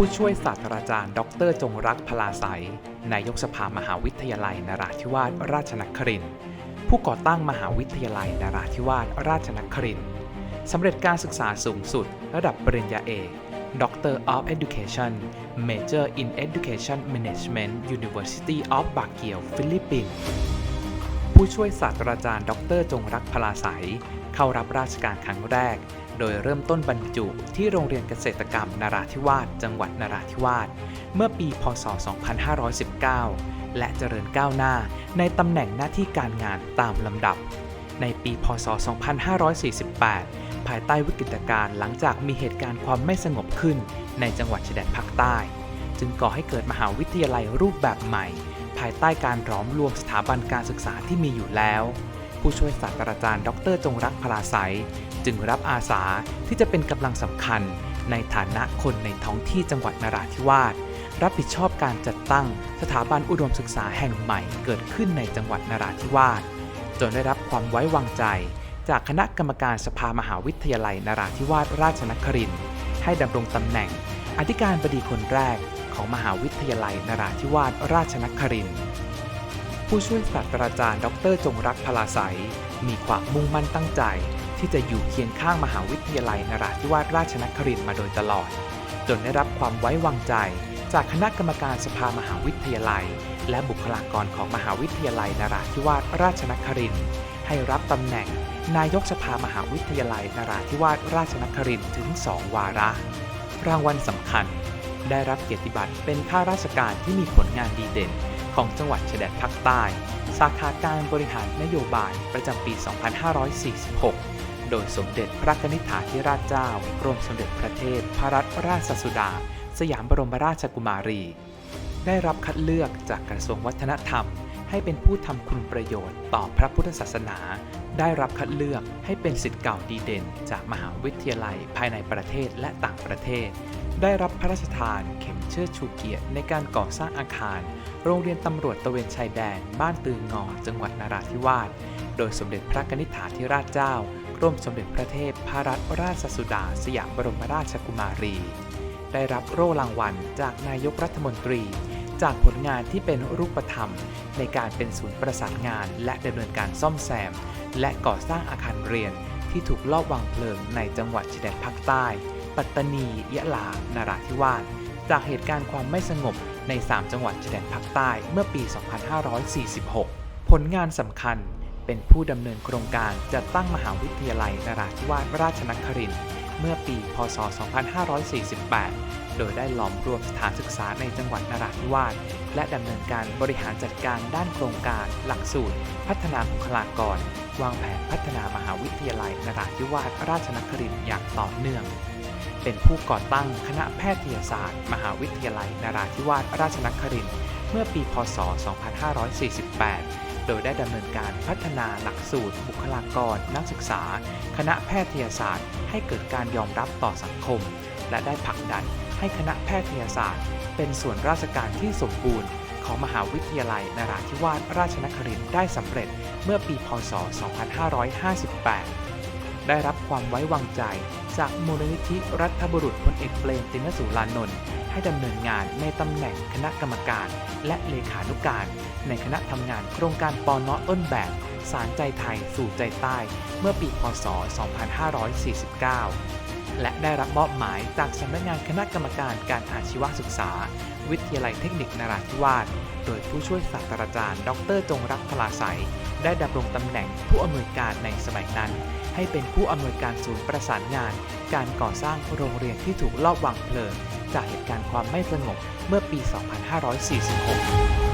ผู้ช่วยศาสตราจารย์ ดรจงรักพลาไสยนายกสภามหาวิทยาลัยนราธิวาสราชนครินทร์ผู้ก่อตั้งมหาวิทยาลัยนราธิวาสราชนครินทร์สำเร็จการศึกษาสูงสุด ระดับปริญญาเอก Doctor of Education Major in Education Management University of Baguio ฟิลิปปินส์ผู้ช่วยศาสตราจารย์ ดรจงรักพลาไสยเข้ารับราชการครั้งแรก โดยเริ่มต้นบรรจุที่โรงเรียนเกษตรกรรมนราธิวาสจังหวัดนราธิวาสเมื่อปี พศ 2519 และเจริญก้าวหน้าในตำแหน่งหน้าที่การงานตามลำดับ ในปี พศ 2548 ภายใต้วิกฤตการณ์หลังจากมีเหตุการณ์ความไม่สงบขึ้นในจังหวัดชายแดนภาคใต้ จึงก่อให้เกิดมหาวิทยาลัยรูปแบบใหม่ ภายใต้การหลอมรวมสถาบันการศึกษาที่มีอยู่แล้ว ผู้ช่วยศาสตราจารย์ ดร จงรักพลาไสย จึงรับอาสาที่จะเป็นกำลังสำคัญ ในฐานะคนในท้องที่จังหวัดนราธิวาสรับผิดชอบการจัดตั้งสถาบันอุดมศึกษาแห่งใหม่เกิดขึ้นในจังหวัดนราธิวาสจนได้รับความไว้วางใจ จากคณะกรรมการสภามหาวิทยาลัยนราธิวาสราชนครินทร์ให้ดำรงตำแหน่ง อธิการบดีคนแรกของมหาวิทยาลัยนราธิวาสราชนครินทร์ผู้ช่วยศาสตราจารย์ ดร จงรักพลาไสยมีความมุ่งมั่นตั้งใจ ที่จะอยู่เคียงข้างมหาวิทยาลัยนราธิวาสราชนครินทร์มาโดยตลอด จนได้รับความไว้วางใจ จากคณะกรรมการสภามหาวิทยาลัย และบุคลากรของมหาวิทยาลัยนราธิวาสราชนครินทร์ให้รับตำแหน่ง นายกสภามหาวิทยาลัยนราธิวาสราชนครินทร์ถึง 2 วาระ รางวัลสำคัญ ได้รับเกียรติบัตรเป็นข้าราชการที่มีผลงานดีเด่น ของจังหวัดชายแดนภาคใต้ สาขาการบริหารนโยบายประจำปี 2546 โดยสมเด็จพระนิธิถาธิราชเจ้ากรมสมเด็จพระเทพพระรัตนราชสุดา สยามบรมราชกุมารี ได้รับคัดเลือกจากกระทรวงวัฒนธรรม ให้เป็นผู้ทำคุณประโยชน์ต่อพระพุทธศาสนา ได้รับคัดเลือกให้เป็นสิทธิ์เก่าดีเด่น จากมหาวิทยาลัยภายในประเทศและต่างประเทศ ได้รับพระราชทานเข็มเชิดชูเกียรติในการก่อสร้างอาคาร โรงเรียนตำรวจตะเวนชายแดน บ้านตืองอจังหวัดนราธิวาสโดยสมเด็จพระนิษฐาธิราชเจ้า กรมสมเด็จพระเทพพระรัตนราชสุดาสยามบรมราชกุมารี ได้รับโล่รางวัลจากนายกรัฐมนตรี จากผลงานที่เป็นรูปธรรม ในการเป็นศูนย์ประสานงาน และดำเนินการซ่อมแซม และก่อสร้างอาคารเรียนที่ถูกลอบวางเพลิงในจังหวัดชายแดนภาคใต้ ปัตตานี ยะลา นาราธิวาส จากเหตุการณ์ความไม่สงบใน 3 จังหวัดชายแดนภาคใต้เมื่อปี 2546 ผลงานสำคัญ เป็นผู้ดำเนินโครงการจัดตั้งมหาวิทยาลัยนราธิวาสราชนครินทร์เมื่อปี พศ 2548 โดยได้หลอมรวมสถานศึกษาในจังหวัดนราธิวาสและดำเนินการบริหารจัดการด้านโครงการ หลักสูตร พัฒนาบุคลากร วางแผนพัฒนามหาวิทยาลัยนราธิวาสราชนครินทร์อย่างต่อเนื่อง เป็นผู้ก่อตั้งคณะแพทยศาสตร์ มหาวิทยาลัยนราธิวาสราชนครินทร์เมื่อปี พศ 2548 โดยได้ดำเนินการพัฒนาหลักสูตร บุคลากร นักศึกษา คณะแพทยศาสตร์ ให้เกิดการยอมรับต่อสังคม และได้ผลักดันให้คณะแพทยศาสตร์ เป็นส่วนราชการที่สมบูรณ์ ของมหาวิทยาลัยนราธิวาสราชนครินทร์ได้สำเร็จเมื่อปีพศ 2558ได้รับความไว้วางใจ จากมูลนิธิรัฐบุรุษพลเอกเปรมตินสุรานนท์ ให้ดำเนินงานในตำแหน่งคณะกรรมการ และเลขานุการ ในคณะทำงานโครงการปอนอต้นแบบ สารใจไทยสู่ใจใต้ เมื่อปีพศ 2549 และได้รับมอบหมายจากสำนักงานคณะกรรมการการอาชีวศึกษา วิทยาลัยเทคนิคนราธิวาสโดยผู้ช่วยศาสตราจารย์ ดร จงรักพลาไสยได้ดำรงตำแหน่งผู้อำนวยการในสมัยนั้น ให้เป็นผู้อำนวยการศูนย์ประสานงาน การก่อสร้างโรงเรียนที่ถูกลอบวางเพลิง จากเหตุการณ์ความไม่สงบเมื่อปี 2546